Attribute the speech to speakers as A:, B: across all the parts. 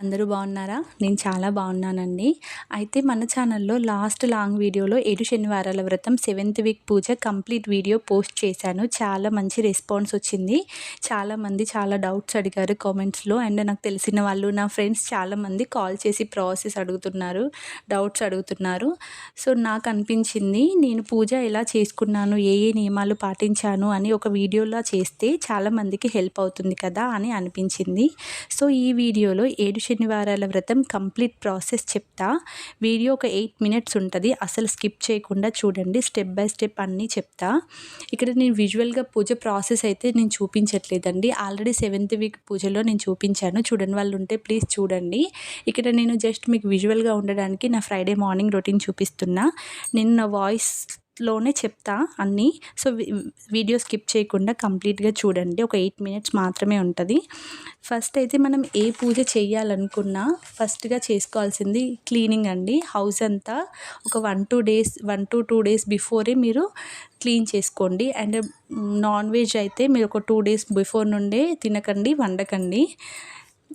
A: అందరూ బాగున్నారా? నేను చాలా బాగున్నానండి. అయితే మన ఛానల్లో లాస్ట్ లాంగ్ వీడియోలో ఏడు శనివారాల వ్రతం సెవెంత్ వీక్ పూజ కంప్లీట్ వీడియో పోస్ట్ చేశాను. చాలా మంచి రెస్పాన్స్ వచ్చింది. చాలామంది చాలా డౌట్స్ అడిగారు కామెంట్స్లో. అండ్ నాకు తెలిసిన వాళ్ళు నా ఫ్రెండ్స్ చాలామంది కాల్ చేసి ప్రాసెస్ అడుగుతున్నారు డౌట్స్ అడుగుతున్నారు. సో నాకు అనిపించింది నేను పూజ ఎలా చేసుకున్నాను ఏ ఏ నియమాలు పాటించాను అని ఒక వీడియోలా చేస్తే చాలామందికి హెల్ప్ అవుతుంది కదా అని అనిపించింది. సో ఈ వీడియోలో ఏడు శనివారాల వ్రతం కంప్లీట్ ప్రాసెస్ చెప్తా. వీడియో ఒక ఎయిట్ మినిట్స్ ఉంటుంది. అసలు స్కిప్ చేయకుండా చూడండి. స్టెప్ బై స్టెప్ అన్నీ చెప్తా. ఇక్కడ నేను విజువల్గా పూజ ప్రాసెస్ అయితే నేను చూపించట్లేదండి. ఆల్రెడీ సెవెంత్ వీక్ పూజలో నేను చూపించాను. చూడని వాళ్ళు ఉంటే ప్లీజ్ చూడండి. ఇక్కడ నేను జస్ట్ మీకు విజువల్గా ఉండడానికి నా ఫ్రైడే మార్నింగ్ రొటీన్ చూపిస్తున్నా. నేను నా వాయిస్ లోనే చెప్తా అన్నీ. సో వీడియో స్కిప్ చేయకుండా కంప్లీట్గా చూడండి. ఒక ఎయిట్ మినిట్స్ మాత్రమే ఉంటుంది. ఫస్ట్ అయితే మనం ఏ పూజ చేయాలనుకున్నా ఫస్ట్గా చేసుకోవాల్సింది క్లీనింగ్ అండి. హౌస్ అంతా ఒక one two days one to two days before మీరు క్లీన్ చేసుకోండి. అండ్ నాన్ వెజ్ అయితే మీరు ఒక టూ డేస్ బిఫోర్ నుండే తినకండి వండకండి.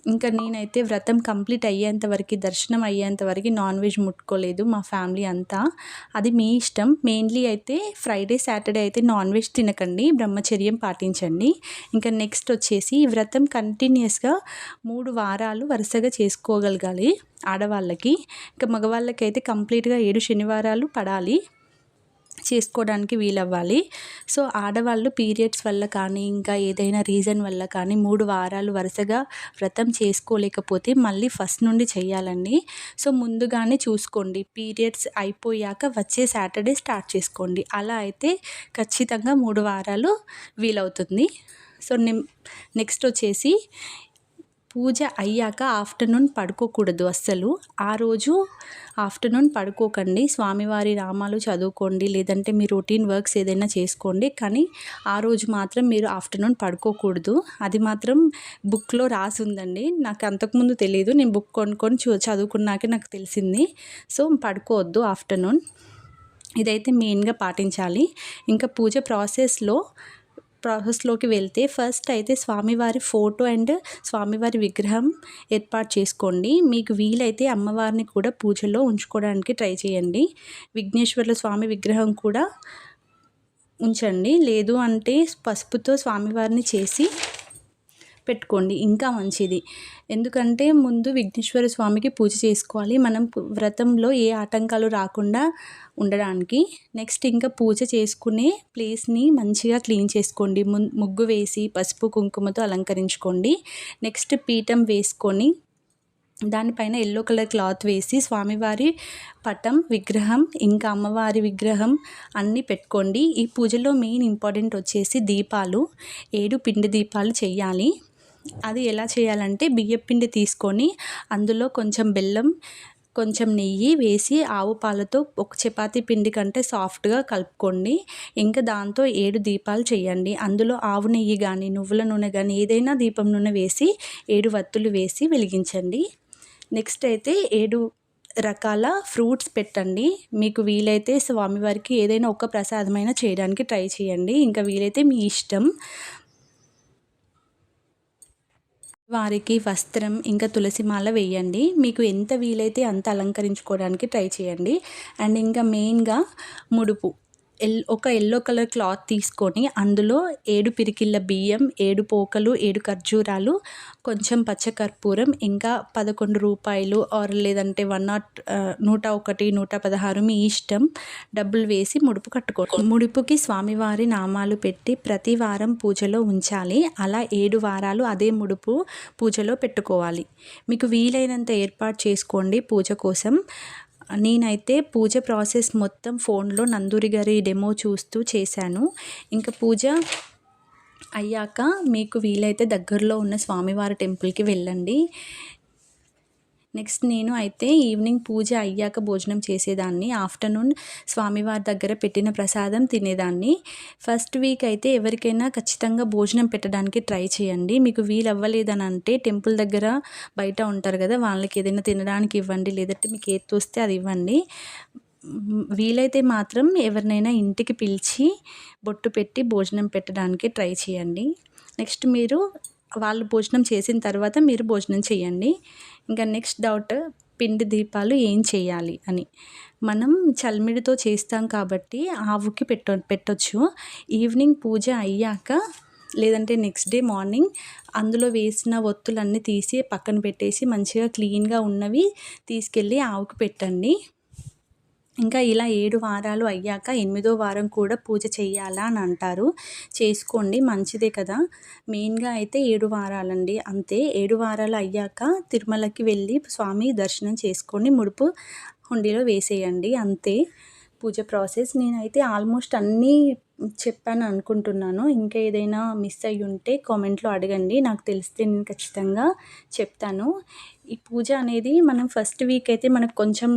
A: ఇంకా నేనైతే వ్రతం కంప్లీట్ అయ్యేంత వరకు దర్శనం అయ్యేంత వరకు నాన్ వెజ్ ముట్టుకోలేదు మా ఫ్యామిలీ అంతా. అది మీ ఇష్టం. మెయిన్లీ అయితే ఫ్రైడే సాటర్డే అయితే నాన్ వెజ్ తినకండి బ్రహ్మచర్యం పాటించండి. ఇంకా నెక్స్ట్ వచ్చేసి ఈ వ్రతం కంటిన్యూస్గా మూడు వారాలు వరుసగా చేసుకోగలగాలి ఆడవాళ్ళకి. ఇంకా మగవాళ్ళకి అయితే కంప్లీట్గా ఏడు శనివారాలు పడాలి. చేసుకోవడానికి వీలవ్వాలి. సో ఆడవాళ్ళు పీరియడ్స్ వల్ల కానీ ఇంకా ఏదైనా రీజన్ వల్ల కానీ మూడు వారాలు వరుసగా వ్రతం చేసుకోలేకపోతే మళ్ళీ ఫస్ట్ నుండి చేయాలండి. సో ముందుగానే చూసుకోండి. పీరియడ్స్ అయిపోయాక వచ్చే సాటర్డే స్టార్ట్ చేసుకోండి. అలా అయితే ఖచ్చితంగా మూడు వారాలు వీలవుతుంది. సో నెక్స్ట్ వచ్చేసి పూజ అయ్యాక ఆఫ్టర్నూన్ పడుకోకూడదు అస్సలు. ఆ రోజు ఆఫ్టర్నూన్ పడుకోకండి. స్వామివారి రామాలు చదువుకోండి. లేదంటే మీ రొటీన్ వర్క్స్ ఏదైనా చేసుకోండి. కానీ ఆ రోజు మాత్రం మీరు ఆఫ్టర్నూన్ పడుకోకూడదు. అది మాత్రం బుక్లో రాసి ఉందండి నాకు అంతకుముందు తెలియదు నేను బుక్ కొనుక్కొని చదువుకున్నాకే నాకు తెలిసింది. సో పడుకోవద్దు ఆఫ్టర్నూన్. ఇదైతే మెయిన్గా పాటించాలి. ఇంకా పూజ ప్రాసెస్లో ప్రాసెస్లోకి వెళ్తే ఫస్ట్ అయితే స్వామివారి ఫోటో అండ్ స్వామివారి విగ్రహం ఏర్పాటు చేసుకోండి. మీకు వీలైతే అమ్మవారిని కూడా పూజలో ఉంచుకోవడానికి ట్రై చేయండి. విఘ్నేశ్వర్ల స్వామి విగ్రహం కూడా ఉంచండి. లేదు అంటే పసుపుతో స్వామివారిని చేసి పెట్టుకోండి ఇంకా మంచిది. ఎందుకంటే ముందు విఘ్నేశ్వర స్వామికి పూజ చేసుకోవాలి. మనం వ్రతంలో ఏ ఆటంకాలు రాకుండా ఉండడానికి నెక్స్ట్ ఇంకా పూజ చేసుకునే ప్లేస్ని మంచిగా క్లీన్ చేసుకోండి. ముగ్గు వేసి పసుపు కుంకుమతో అలంకరించుకోండి. నెక్స్ట్ పీఠం వేసుకొని దానిపైన ఎల్లో కలర్ క్లాత్ వేసి స్వామివారి పటం విగ్రహం ఇంకా అమ్మవారి విగ్రహం అన్నీ పెట్టుకోండి. ఈ పూజలో మెయిన్ ఇంపార్టెంట్ వచ్చేసి దీపాలు. ఏడు పిండి దీపాలు చేయాలి. అది ఎలా చేయాలంటే బియ్యపిండి తీసుకొని అందులో కొంచెం బెల్లం కొంచెం నెయ్యి వేసి ఆవు పాలతో ఒక చపాతి పిండి కంటే సాఫ్ట్గా కలుపుకోండి. ఇంకా దాంతో ఏడు దీపాలు చేయండి. అందులో ఆవు నెయ్యి కానీ నువ్వుల నూనె కానీ ఏదైనా దీపం నూనె వేసి ఏడు వత్తులు వేసి వెలిగించండి. నెక్స్ట్ అయితే ఏడు రకాల ఫ్రూట్స్ పెట్టండి. మీకు వీలైతే స్వామివారికి ఏదైనా ఒక ప్రసాదమైన చేయడానికి ట్రై చేయండి. ఇంకా వీలైతే మీ ఇష్టం. వారికి వస్త్రం ఇంకా తులసి మాల వేయండి. మీకు ఎంత వీలైతే అంత అలంకరించుకోవడానికి ట్రై చేయండి. అండ్ ఇంకా మెయిన్గా ముడుపు. ఎల్ ఒక ఎల్లో కలర్ క్లాత్ తీసుకొని అందులో ఏడు పిరికిళ్ళ బియ్యం ఏడు పోకలు ఏడు ఖర్జూరాలు కొంచెం పచ్చకర్పూరం ఇంకా పదకొండు రూపాయలు ఆర్ లేదంటే వన్ నాట్ నూట ఒకటి నూట పదహారు మీ ఇష్టం డబ్బులు వేసి ముడుపు కట్టుకోండి ముడుపుకి స్వామివారి నామాలు పెట్టి ప్రతి వారం పూజలో ఉంచాలి. అలా ఏడు వారాలు అదే ముడుపు పూజలో పెట్టుకోవాలి. మీకు వీలైనంత ఏర్పాటు చేసుకోండి పూజ కోసం. నేనైతే పూజ ప్రాసెస్ మొత్తం ఫోన్లో నందూరి గారి డెమో చూస్తూ చేశాను. ఇంకా పూజ అయ్యాక మీకు వీలైతే దగ్గరలో ఉన్న స్వామివారి టెంపుల్కి వెళ్ళండి. నెక్స్ట్ నేను అయితే ఈవినింగ్ పూజ అయ్యాక భోజనం చేసేదాన్ని. ఆఫ్టర్నూన్ స్వామివారి దగ్గర పెట్టిన ప్రసాదం తినేదాన్ని. ఫస్ట్ వీక్ అయితే ఎవరికైనా ఖచ్చితంగా భోజనం పెట్టడానికి ట్రై చేయండి. మీకు వీలు అవ్వలేదని అంటే టెంపుల్ దగ్గర బయట ఉంటారు కదా వాళ్ళకి ఏదైనా తినడానికి ఇవ్వండి. లేదంటే మీకు ఏది తోస్తే అది ఇవ్వండి. వీలైతే మాత్రం ఎవరినైనా ఇంటికి పిలిచి బొట్టు పెట్టి భోజనం పెట్టడానికి ట్రై చేయండి. నెక్స్ట్ మీరు వాళ్ళు భోజనం చేసిన తర్వాత మీరు భోజనం చేయండి. ఇంకా నెక్స్ట్ డౌట్ పిండి దీపాలు ఏం చేయాలి అని. మనం చల్మిడితో చేస్తాం కాబట్టి ఆవుకి పెట్ట పెట్టొచ్చు. ఈవినింగ్ పూజ అయ్యాక లేదంటే నెక్స్ట్ డే మార్నింగ్ అందులో వేసిన ఒత్తులన్నీ తీసి పక్కన పెట్టేసి మంచిగా క్లీన్గా ఉన్నవి తీసుకెళ్ళి ఆవుకి పెట్టండి. ఇంకా ఇలా ఏడు వారాలు అయ్యాక ఎనిమిదో వారం కూడా పూజ చేయాలా అని అంటారు. చేసుకోండి మంచిదే కదా. మెయిన్గా అయితే ఏడు వారాలండి. అంతే ఏడు వారాలు అయ్యాక తిరుమలకి వెళ్ళి స్వామి దర్శనం చేసుకోండి. ముడుపు హుండీలో వేసేయండి. అంతే పూజ ప్రాసెస్. నేనైతే ఆల్మోస్ట్ అన్నీ చెప్పాను అనుకుంటున్నాను. ఇంకా ఏదైనా మిస్ అయ్యి ఉంటే కామెంట్లో అడగండి. నాకు తెలిస్తే నేను ఖచ్చితంగా చెప్తాను. ఈ పూజ అనేది మనం ఫస్ట్ వీక్ అయితే మనకు కొంచెం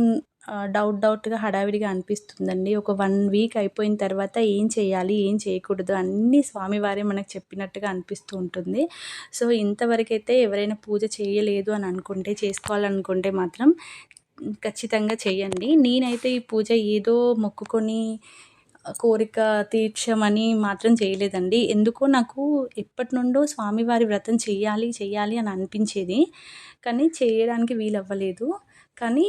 A: డౌట్ డౌట్గా హడావిడిగా అనిపిస్తుందండి. ఒక వన్ వీక్ అయిపోయిన తర్వాత ఏం చేయాలి ఏం చేయకూడదు అన్నీ స్వామివారే మనకు చెప్పినట్టుగా అనిపిస్తూ ఉంటుంది. సో ఇంతవరకైతే ఎవరైనా పూజ చేయలేదు అని అనుకుంటే చేసుకోవాలనుకుంటే మాత్రం ఖచ్చితంగా చేయండి. నేనైతే ఈ పూజ ఏదో మొక్కుకొని కోరిక తీర్చమని మాత్రం చేయలేదండి. ఎందుకో నాకు ఎప్పటి నుండో స్వామివారి వ్రతం చేయాలి చేయాలి అని అనిపించేది. కానీ చేయడానికి వీలవ్వలేదు. కానీ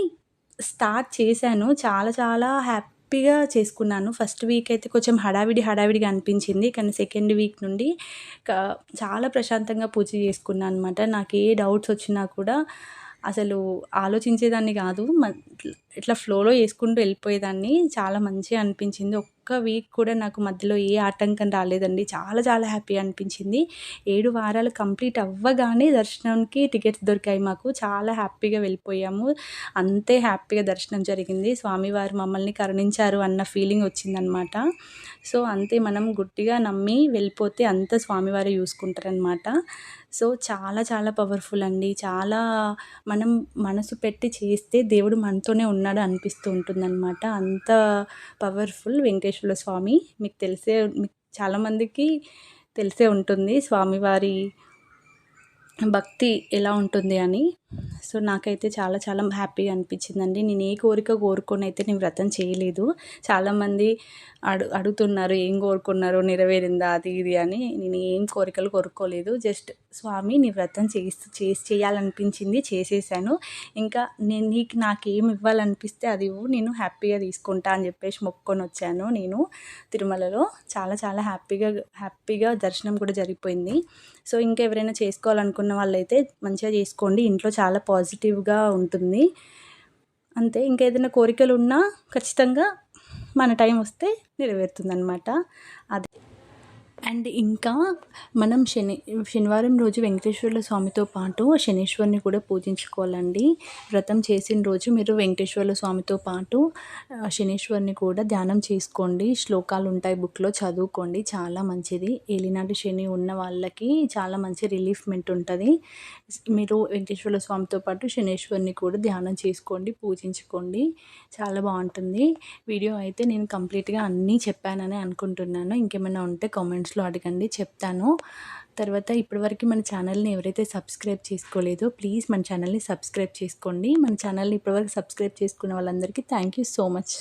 A: స్టార్ట్ చేశాను. చాలా చాలా హ్యాపీగా చేసుకున్నాను. ఫస్ట్ వీక్ అయితే కొంచెం హడావిడి హడావిడిగా అనిపించింది. కానీ సెకండ్ వీక్ నుండి చాలా ప్రశాంతంగా పూజ చేసుకున్నాను అనమాట నాకు ఏ డౌట్స్ వచ్చినా కూడా అసలు ఆలోచించేదాన్ని కాదు. ఇట్లా ఫ్లోలో వేసుకుంటూ వెళ్ళిపోయేదాన్ని. చాలా మంచిగా అనిపించింది. ఒక్క వీక్ కూడా నాకు మధ్యలో ఏ ఆటంకం రాలేదండి. చాలా చాలా హ్యాపీ అనిపించింది. ఏడు వారాలు కంప్లీట్ అవ్వగానే దర్శనంకి టికెట్స్ దొరికాయి మాకు. చాలా హ్యాపీగా వెళ్ళిపోయాము. అంతే హ్యాపీగా దర్శనం జరిగింది. స్వామివారు మమ్మల్ని కరుణించారు అన్న ఫీలింగ్ వచ్చిందనమాట. సో అంతే మనం గుట్టిగా నమ్మి వెళ్ళిపోతే అంత స్వామివారే చూసుకుంటారనమాట సో చాలా చాలా పవర్ఫుల్ అండి. చాలా మనం మనసు పెట్టి చేస్తే దేవుడు మనతోనే ఉన్నాడు అనిపిస్తూ ఉంటుందన్నమాట. అంత పవర్ఫుల్ వెంకటేశ్వర స్వామి. మీకు తెలిసే మీకు చాలామందికి తెలిసే ఉంటుంది స్వామివారి భక్తి ఎలా ఉంటుంది అని. సో నాకైతే చాలా చాలా హ్యాపీగా అనిపించిందండి. నేను ఏ కోరిక కోరుకొని అయితే నేను వ్రతం చేయలేదు. చాలామంది అడు అడుగుతున్నారు ఏం కోరుకున్నారు నెరవేరిందా అది ఇది అని. నేను ఏం కోరికలు కోరుకోలేదు. జస్ట్ స్వామి నీ వ్రతం చేస్తూ చేసి చేయాలనిపించింది చేసేసాను. ఇంకా నేను నీకు నాకేం ఇవ్వాలనిపిస్తే అది ఇవ్వు. నేను హ్యాపీగా తీసుకుంటా అని చెప్పేసి మొక్కొని వచ్చాను నేను తిరుమలలో. చాలా చాలా హ్యాపీగా హ్యాపీగా దర్శనం కూడా జరిగిపోయింది. సో ఇంకా ఎవరైనా చేసుకోవాలనుకున్న వాళ్ళైతే మంచిగా చేసుకోండి. ఇంట్లో చాలా పాజిటివ్గా ఉంటుంది. అంతే ఇంకేదైనా కోరికలు ఉన్నా ఖచ్చితంగా మన టైం వస్తే నెరవేరుతుందనమాట అది. అండ్ ఇంకా మనం శని శనివారం రోజు వెంకటేశ్వర్ల స్వామితో పాటు శనీశ్వరిని కూడా పూజించుకోవాలండి. వ్రతం చేసిన రోజు మీరు వెంకటేశ్వర్ల స్వామితో పాటు శనీశ్వరిని కూడా ధ్యానం చేసుకోండి. శ్లోకాలు ఉంటాయి బుక్లో చదువుకోండి. చాలా మంచిది. ఏలినాటి శని ఉన్న వాళ్ళకి చాలా మంచి రిలీఫ్మెంట్ ఉంటుంది. మీరు వెంకటేశ్వర్ల స్వామితో పాటు శనీశ్వరిని కూడా ధ్యానం చేసుకోండి పూజించుకోండి. చాలా బాగుంటుంది. వీడియో అయితే నేను కంప్లీట్గా అన్నీ చెప్పానని అనుకుంటున్నాను. ఇంకేమైనా ఉంటే కామెంట్స్ కామెంట్స్లో అడగండి చెప్తాను. తర్వాత ఇప్పటివరకు మన ఛానల్ని ఎవరైతే సబ్స్క్రైబ్ చేసుకోలేదో ప్లీజ్ మన ఛానల్ని సబ్స్క్రైబ్ చేసుకోండి. మన ఛానల్ని ఇప్పటివరకు సబ్స్క్రైబ్ చేసుకున్న వాళ్ళందరికీ థ్యాంక్ యూ సో మచ్.